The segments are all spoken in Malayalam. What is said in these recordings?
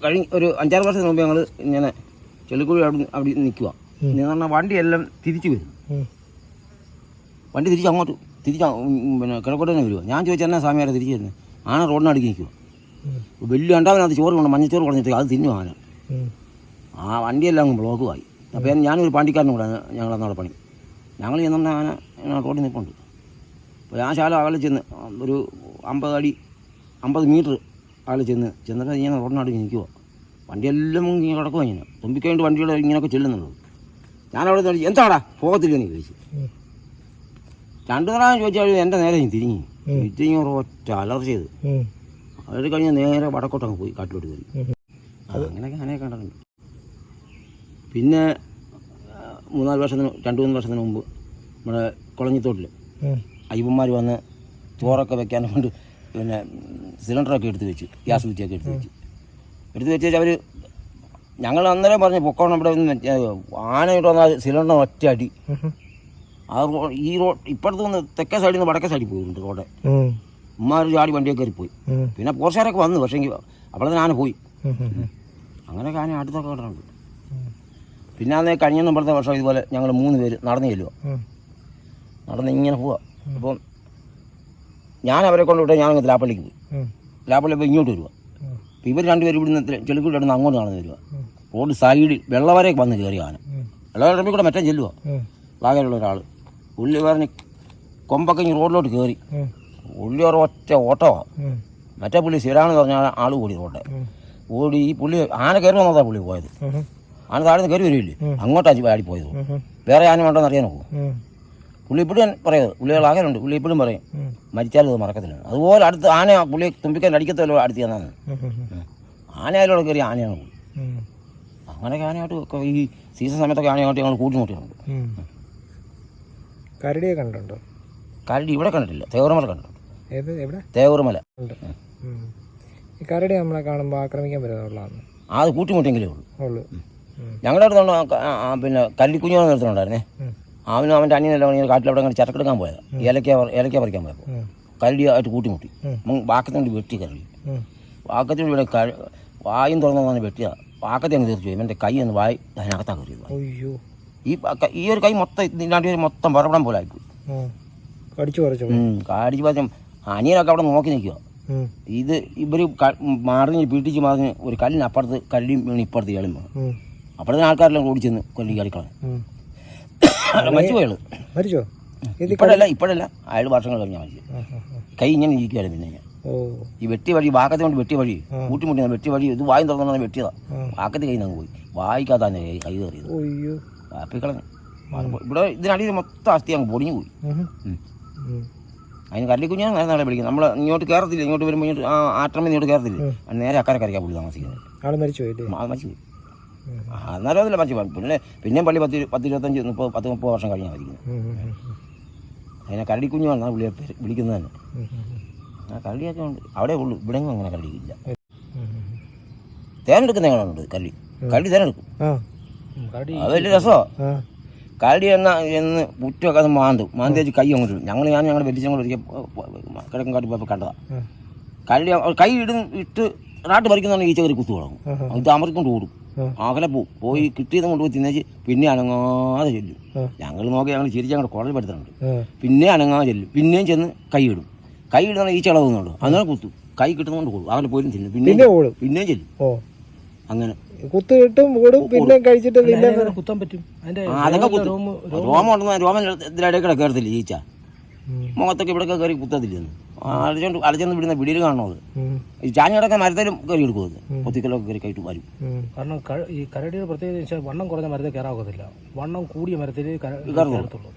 കഴിഞ്ഞ ഒരു അഞ്ചാറ് വർഷത്തിന് മുമ്പ് ഞങ്ങൾ ഇങ്ങനെ ചെളിക്കുഴി അവിടെ അവിടെ നിൽക്കുക. എന്ന് പറഞ്ഞാൽ വണ്ടിയെല്ലാം തിരിച്ചു വരും. വണ്ടി തിരിച്ച് അങ്ങോട്ട് തിരിച്ച് പിന്നെ കിഴക്കോട്ട് തന്നെ വരുവാ ഞാൻ ചോദിച്ചാൽ എന്നാ സ്വാമിയാരെ തിരിച്ചു വരുന്നത് ആന റോഡിനടുക്കി നിൽക്കുക. ഉം. വലിയ ഉണ്ടാവിനകത്ത് ചോറ് കൊണ്ട് മഞ്ഞച്ചോറ് കുറഞ്ഞിട്ട് അത് തിന്നു ആന. ആ വണ്ടിയെല്ലാം അങ്ങ് ബ്ലോക്കുമായി അപ്പോൾ ഞാനൊരു പാണ്ടിക്കാരനും കൂടെ ഞങ്ങൾ അന്നവിടെ പണി. ഞങ്ങൾ ചെന്ന ആന റോഡിൽ നിൽപ്പുണ്ട്. അപ്പോൾ ആ ശാല അകലെ ചെന്ന് ഒരു അമ്പത് അടി അമ്പത് മീറ്റർ അകലെ ചെന്ന് ചെന്നിട്ട് ഇങ്ങനെ റോഡിനടുക്കി നിൽക്കുക വണ്ടിയെല്ലാം ഇങ്ങനെ കിടക്കുക ഇങ്ങനെ. തുമ്പിക്കഴിഞ്ഞിട്ട് വണ്ടിയുടെ ഇങ്ങനെയൊക്കെ ചെല്ലുന്നുള്ളൂ ഞാനവിടെ നിന്ന് എന്താടാ? പോകത്തില്ലെന്ന് ചോദിച്ചു. രണ്ടു പ്രാവശ്യം ചോദിച്ചാൽ എന്റെ നേരെ തിരിഞ്ഞു. തിരിഞ്ഞ് ഒറ്റ അലർച്ച ചെയ്ത്. അവർ അത് കഴിഞ്ഞ് നേരെ വടക്കോട്ടങ്ങ് പോയി കാട്ടിലോട്ട് കയറി. അങ്ങനെയൊക്കെ അങ്ങനെയൊക്കെ കണ്ടിട്ടുണ്ട് പിന്നെ മൂന്നാൽ വർഷത്തിന് രണ്ട് മൂന്ന് വർഷത്തിന് മുമ്പ് നമ്മുടെ കുളഞ്ഞിത്തോട്ടിൽ. അയ്യപ്പന്മാർ വന്ന് ചോറൊക്കെ വെക്കാൻ കൊണ്ട് പിന്നെ സിലിണ്ടറൊക്കെ എടുത്ത് വെച്ച് ഗ്യാസ് കുറ്റിയൊക്കെ എടുത്ത് വെച്ച്. എടുത്ത് വെച്ച് അവർ ഞങ്ങൾ അന്നേരം പറഞ്ഞു പൊക്കോണം ഇവിടെ ആനയിട്ട് വന്നാൽ സിലിണ്ടർ ഒറ്റ അടി. ആ ഈ റോഡ് ഇപ്പുറത്ത് നിന്ന് തെക്കേ സൈഡിൽ നിന്ന് വടക്കേ സൈഡിൽ പോയിട്ടുണ്ട് റോഡ്. ഉമ്മാർ ചാടി വണ്ടിയൊക്കെ കയറി പോയി പിന്നെ പോർച്ചാരൊക്കെ വന്നു പക്ഷേ അപ്പോഴത്തേന് ആന പോയി. അങ്ങനെ ആന അടുത്തൊക്കെ കിടന്നുണ്ട് പിന്നെ അന്നേ കഴിഞ്ഞ നമ്മളത്തെ വർഷം ഇതുപോലെ ഞങ്ങൾ മൂന്ന് പേര് നടന്നു ചെല്ലുക. നടന്ന് ഇങ്ങനെ പോവുക അപ്പം ഞാൻ അവരെ കൊണ്ട് വിട്ടാൽ ഞാൻ ലാപ്പള്ളിക്ക് പോയി. ലാപ്പള്ളി ഇപ്പോൾ ഇങ്ങോട്ട് വരുവാ. അപ്പോൾ ഇവർ രണ്ടുപേരും ഇവിടുന്ന് ചെളിക്കൂടി നടന്ന് അങ്ങോട്ട് നടന്ന് വരിക ഉം. റോഡ് സൈഡിൽ വെള്ളവരെ വന്ന് കയറി ആന. വെള്ളവരമ്പിൽ കൂടെ മറ്റേ ചെല്ലുക ഉം. വാകയിലുള്ള ഒരാൾ പുള്ളി പറഞ്ഞ് കൊമ്പൊക്കെ ഇങ്ങനെ റോഡിലോട്ട് കയറി ഉള്ളി പുള്ളി ഒരു ഒറ്റ ഓട്ടമാണ് മറ്റേ പുള്ളി സ്ഥിരാണെന്ന് പറഞ്ഞാൽ ആൾ കൂടി റോട്ടെ ഓടി ഈ പുള്ളി ആന കയറി വന്നതാണ് പുള്ളി പോയത്. ആന താഴെ കയറി വരില്ലേ അങ്ങോട്ടാണ് ആടി പോയത്. വേറെ ആന വേണ്ടെന്ന് അറിയാൻ നോക്കൂ. ഉം. പുള്ളി ഇപ്പോഴും പറയുന്നത് പുള്ളികൾ ആകെയുണ്ട് പുള്ളി ഇപ്പോഴും പറയും. മരിച്ചാലും അത് മറക്കത്തില്ല. അതുപോലെ അടുത്ത് ആന പുള്ളി തുമ്പിക്കാൻ അടിക്കത്തല്ലോ അടുത്ത് ചെന്നാണ് ആനയായാലും കയറി ആനയാണ് അങ്ങനെയൊക്കെ ആനയായിട്ട് ഈ സീസൺ സമയത്തൊക്കെ ആനയായിട്ട് ഞങ്ങൾ കൂട്ടിമുട്ടിയിട്ടുണ്ട്. കരടിയെ കണ്ടുണ്ടോ കരടി ഇവിടെ കണ്ടിട്ടില്ല. തേവറുമല കണ്ടിട്ടുണ്ട്. തേവറുമല ഈ കരടി നമ്മളെ കാണുമ്പോൾ ആക്രമിക്കാൻ പറ്റുന്നുള്ളതാണ് അത് കൂട്ടിമുട്ടിയെങ്കിലേ ഉള്ളൂ. ഉള്ളു. ഞങ്ങളുടെ അടുത്തുണ്ട് പിന്നെ കരടി നിർത്തുന്നുണ്ടായിരുന്നേ ഉം. അവനും അവന്റെ അനിയനെല്ലാം ഇങ്ങനെ കാട്ടിലവിടെ അങ്ങനെ ചരക്കെടുക്കാൻ പോയത്. ഏലക്ക ഏലക്ക പറിക്കാൻ പോയപ്പോൾ കരടി ആയിട്ട് കൂട്ടിമുട്ടി. വാക്കത്തിനോട് വെട്ടി കരടി. വാക്കത്തിനോട് ഇവിടെ വായും തുറന്നു വെട്ടിയാ വാക്കത്തെ അങ്ങ് തീർച്ചു എന്റെ കൈ ഒന്ന് വായി അതിനകത്താ കയറി അയ്യോ. ഈ ഈ ഒരു കൈ മൊത്തം ഇല്ലാണ്ട് മൊത്തം പറപടം പോലെ ആയിപ്പോയി. കടിച്ചു പറിച്ചു കടിച്ചു പാചം അനിയനൊക്കെ അവിടെ നോക്കി നിൽക്കുക ഇത് ഇവർ മാറിഞ്ഞ് പീട്ടിച്ച് മാറിഞ്ഞ് ഒരു കല്ലിന് അപ്പുറത്ത് കല്ലിയും വീണ് ഇപ്പുറത്ത് അപ്പുറത്തിന് അപ്പുറത്തെ ആൾക്കാരെല്ലാം ഓടിച്ചെന്ന് ചെന്ന് കൊല്ലി കളിക്കളഞ്ഞു ഉം. മരിച്ചു ഇപ്പോഴല്ല ഇപ്പോഴല്ല. അയാൾ വർഷങ്ങൾ കഴിഞ്ഞാൽ മരിച്ചു. കൈ ഇങ്ങനെ ഇരിക്കുകയാണ് പിന്നെ ഞാൻ. ഈ വെട്ടി വഴി വാക്കത്തെ കൊണ്ട് വെട്ടി വഴി കൂട്ടിമുട്ടി വെട്ടി വഴി ഇത് വായും തുറന്നു വെട്ടിയതാ. വാക്കത്തെ വാക്കത്ത് കൈ നിന്ന് പോയി. വായിക്കാത്താന്നെ കൈ കയറിയത്. വാപ്പിക്കളഞ്ഞു. ഇവിടെ ഇതിനടിയിൽ മൊത്തം അസ്ഥി അങ്ങ് പൊടിഞ്ഞു പോയി. അതിന് കല്ലിക്കുഞ്ഞാണ് നേരെ നാളെ വിളിക്കുന്നത് നമ്മൾ ഇങ്ങോട്ട് കയറത്തില്ല ഇങ്ങോട്ട് വരുമ്പോൾ ഇങ്ങോട്ട് ആ ആട്ടം ഇങ്ങോട്ട് കയറത്തില്ല നേരെ അക്കരെ കരയ്ക്കാൻ പുള്ളി താമസിക്കുന്നത്. മരിച്ചു പോയി മരിച്ചു പോയി. ഉം. അതല്ല മരിച്ചു പിന്നെ പിന്നെയും പള്ളി പത്ത് പത്ത് ഇരുപത്തഞ്ച് മുപ്പത് പത്ത് മുപ്പത് വർഷം കഴിഞ്ഞാൽ മരിക്കുന്നത്. അതിനെ കരടിക്കുഞ്ഞു വന്നാൽ പുള്ളിയെ പേര് വിളിക്കുന്നത് തന്നെ. ആ കരടിയൊക്കെ ഉണ്ട്. അവിടെ ഉള്ളൂ. ഇവിടെ അങ്ങനെ കരടിയില്ല. ഉം. തേനെടുക്കുന്ന എങ്ങനെയുണ്ട് കല്ലി കല്ലി തേനെടുക്കും. ആ. അത് വലിയ രസമാണ് കരടി എന്ന എന്ന് മുറ്റമൊക്കെ അത് മാന്തും. മാന്തി വെച്ച് കൈ അങ്ങോട്ട് ഇടും. ഞങ്ങൾ ഞാൻ ഞങ്ങളുടെ കൂടെ ഒരിക്കൽ കിഴക്കും കാട്ടി പോയപ്പോൾ കണ്ടതാണ്. കരടി കൈ ഇടും ഇട്ട് നാട്ട് പറിക്കുന്നതാണ് ഈച്ച കയറി കുത്തു തുടങ്ങും. അത് ഇത് അമർക്കൊണ്ട് ഓടും. ആ. അകലെ പോവും പോയി കിട്ടിയത് കൊണ്ടുപോയി തിന്നേച്ച് പിന്നെ അനങ്ങാതെ ചെല്ലും. ഞങ്ങൾ നോക്കി ഞങ്ങൾ ചിരിച്ച് ഞങ്ങളുടെ കുഴൽ പെടുത്തുന്നുണ്ട് പിന്നെ അനങ്ങാതെ ചെല്ലും. പിന്നെയും ചെന്ന് കൈ ഇടും കൈ ഇടുന്ന ഈ ഇളകുന്നുണ്ട് അങ്ങനെ കുത്തും. കൈ കിട്ടുന്നതുകൊണ്ട് കൂടും. അവനെ പോയി തിന്നും. പിന്നെ പിന്നെ ഓടും. പിന്നെയും ചെല്ലും. ഓ. അങ്ങനെ. കുത്തു കിട്ടും ഓടും പിന്നെ കഴിച്ചിട്ട് പിന്നെ കുത്താൻ പറ്റും. അതൊക്കെ രോമം ഉണ്ടെന്ന് രോമം ഇതിലിടയിൽ കയറത്തില്ല ഈച്ച. മുഖത്തൊക്കെ ഇവിടെ കയറി കുത്തത്തില്ലെന്ന് അടിച്ചോണ്ട് അടിച്ചെന്ന് വിടുന്ന പിടിയിൽ കാണണോ അത്. ഉം. ഈ ചാഞ്ഞിടക്കെ മരത്തിലും കയറി എടുക്കും അത്. കൊത്തിക്കലൊക്കെ കയറി കയറ്റി വരും. കാരണം ഈ കരടിയുടെ പ്രത്യേകത വെച്ചാൽ വണ്ണം കുറഞ്ഞ മരത്തിൽ കയറാകത്തില്ല. വണ്ണം കൂടിയ മരത്തിൽ കയറത്തുള്ളൂ.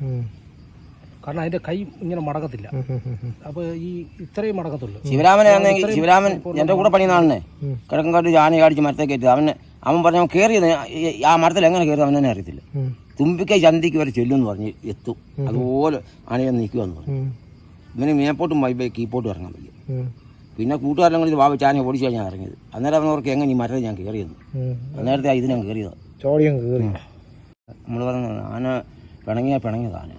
കാരണം അതിന്റെ കൈ ഇങ്ങനെ മടക്കത്തില്ല. അപ്പൊ ഈ ഇത്രയും മടക്കത്തുള്ളൂ. ശിവരാമനാണെങ്കിൽ ശിവരാമൻ എന്റെ കൂടെ പണിയുന്ന ആളിനെ കിഴക്കൻകാട്ട് ആന കാടിച്ച് മരത്തെ കയറ്റി. അവൻ അവൻ പറഞ്ഞു കയറിയത് ആ മരത്തിൽ എങ്ങനെ കയറി അവൻ തന്നെ അറിയത്തില്ല. തുമ്പിക്കൈ ചന്തിക്ക് വരെ ചെല്ലുമെന്ന് പറഞ്ഞ് എത്തും. അതുപോലെ ആനയെ നിൽക്കുമെന്ന് പറഞ്ഞു. ഇവന് മേപ്പോട്ടും വൈബേ കീപ്പോട്ടും ഇറങ്ങാൻ വയ്യ. പിന്നെ കൂട്ടുകാരെല്ലാം കൂടി വാവ ചാനെ ഓടിച്ചാണ് ഞാൻ ഇറങ്ങിയത്. അന്നേരം അവർക്ക് എങ്ങനെ ഈ മരത്തിൽ ഞാൻ കയറിയെന്ന് നേരത്തെ അന്നേരത്തെ ഇത് ഞാൻ കയറിയതാണ് നമ്മൾ പറഞ്ഞു ആന പിണങ്ങിയ പിണങ്ങിയത് ആന.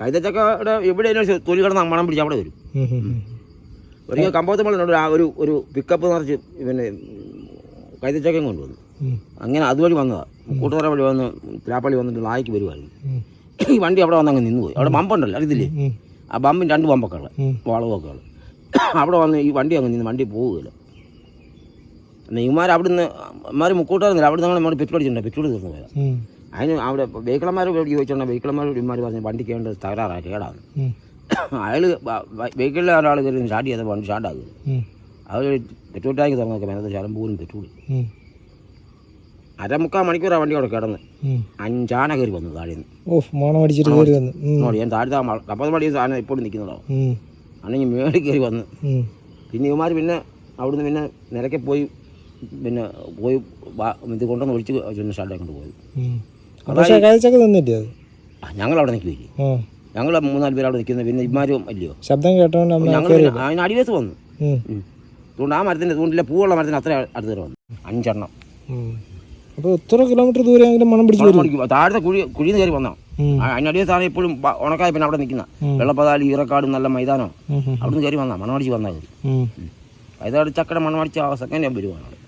കൈതച്ചക്കയുടെ എവിടെയെങ്കിലും തൊലി കിടന്ന് മണം പിടിച്ച് അവിടെ വരും. ഒരിക്കൽ കമ്പോത്ത് ഒരു ഒരു പിക്കപ്പ് നിറച്ച് പിന്നെ കൈതച്ചക്കയും കൊണ്ടുവന്നു. അങ്ങനെ അതുവഴി വന്നതാണ് കൂട്ടുതറ വഴി വന്ന് പ്രാപ്പള്ളി വന്നിട്ട് നായ്ക്ക് വരുവായിരുന്നു. ഈ വണ്ടി അവിടെ വന്ന് അങ്ങ് നിന്നുപോയി. അവിടെ ബമ്പുണ്ടല്ലോ അറിയത്തില്ലേ. ആ ബമ്പിന് രണ്ട് ബമ്പൊക്കെ ഉള്ളത്. വളവൊക്കെ ഉള്ളത് അവിടെ വന്ന് ഈ വണ്ടി അങ്ങ് നിന്ന് വണ്ടി പോവുകയില്ല. ഇവന്മാർ അവിടുന്ന് ഇമാർ മുക്കൂട്ടായിരുന്നില്ല അവിടെ നിങ്ങൾ നമ്മൾ പെട്രോൾ അടിച്ചിട്ടുണ്ട്. പെട്രോൾ തീർന്നു പോയത്. അതിന് അവിടെ വെഹിക്കിളന്മാരോട് ചോദിച്ചിട്ടുണ്ട് വെഹിക്കിളന്മാരോട് ഇമാർ പറഞ്ഞ് വണ്ടി കേണ്ടത് തകരാറാണ് കേടാണ്. അയാൾ വെഹിക്കിളിലെ ഒരാൾ കയറി സ്റ്റാർട്ട് ചെയ്ത വണ്ടി സ്റ്റാർട്ടാകും. അവർ പെട്രോൾ ടാങ്ക് മേനത്തെ ശാലം പോലും പെട്രോൾ. അരമുക്കാൽ മണിക്കൂർ വണ്ടി അവിടെ കിടന്ന്. അഞ്ചാന കയറി വന്നു താഴെ നിന്ന്. ഞാൻ താഴെ കപ്പത് മടി സാധനം ഇപ്പോഴും നിൽക്കുന്നതോ. അന്നെങ്കിൽ മേളിൽ കയറി വന്ന്. പിന്നെ ഇവന്മാർ പിന്നെ അവിടുന്ന് പിന്നെ നിരക്കെ പോയി പിന്നെ പോയി ഇത് കൊണ്ടുവന്ന് ഒഴിച്ച് ചെന്ന സ്റ്റാർട്ട് കൊണ്ട് പോയി. ഉം. പക്ഷേ കഴിച്ചൊക്കെ നിന്നില്ലേ അത്? ഞങ്ങൾ അവിടെ നിൽക്കില്ലേ ആ. ഞങ്ങൾ മൂന്നാൽ പേര് അവിടെ നിൽക്കുന്നത് പിന്നെ ഇമാരും അല്ലയോ? ശബ്ദം കേട്ടോ ഞങ്ങൾ അതിന് അടിവേസ് വന്നു. അതുകൊണ്ട് ആ മരത്തിന്റെ തൂണ്ടിലെ പൂവുള്ള മരത്തിന് അത്ര അടുത്ത് വന്നു. അഞ്ചെണ്ണം. അപ്പോൾ എത്ര കിലോമീറ്റർ ദൂരെയെങ്കിലും മണം പിടിച്ച് വരും? താഴത്തെ കുഴി കുഴിയിൽ നിന്ന് കയറി വന്നോ അതിനടിയ സാധനം എപ്പോഴും ഉണക്കായി പിന്നെ അവിടെ നിൽക്കുന്ന. വെള്ളപ്പതാലി ഈറക്കാടും നല്ല മൈതാനം. ഉം. അവിടുന്ന് കയറി വന്നാ മണമടിച്ച് വന്നാൽ മതി അതായത് ചക്കട മണമടിച്ച് സെക്കൻഡ് ഞാൻ വരുവാണ് അവിടെ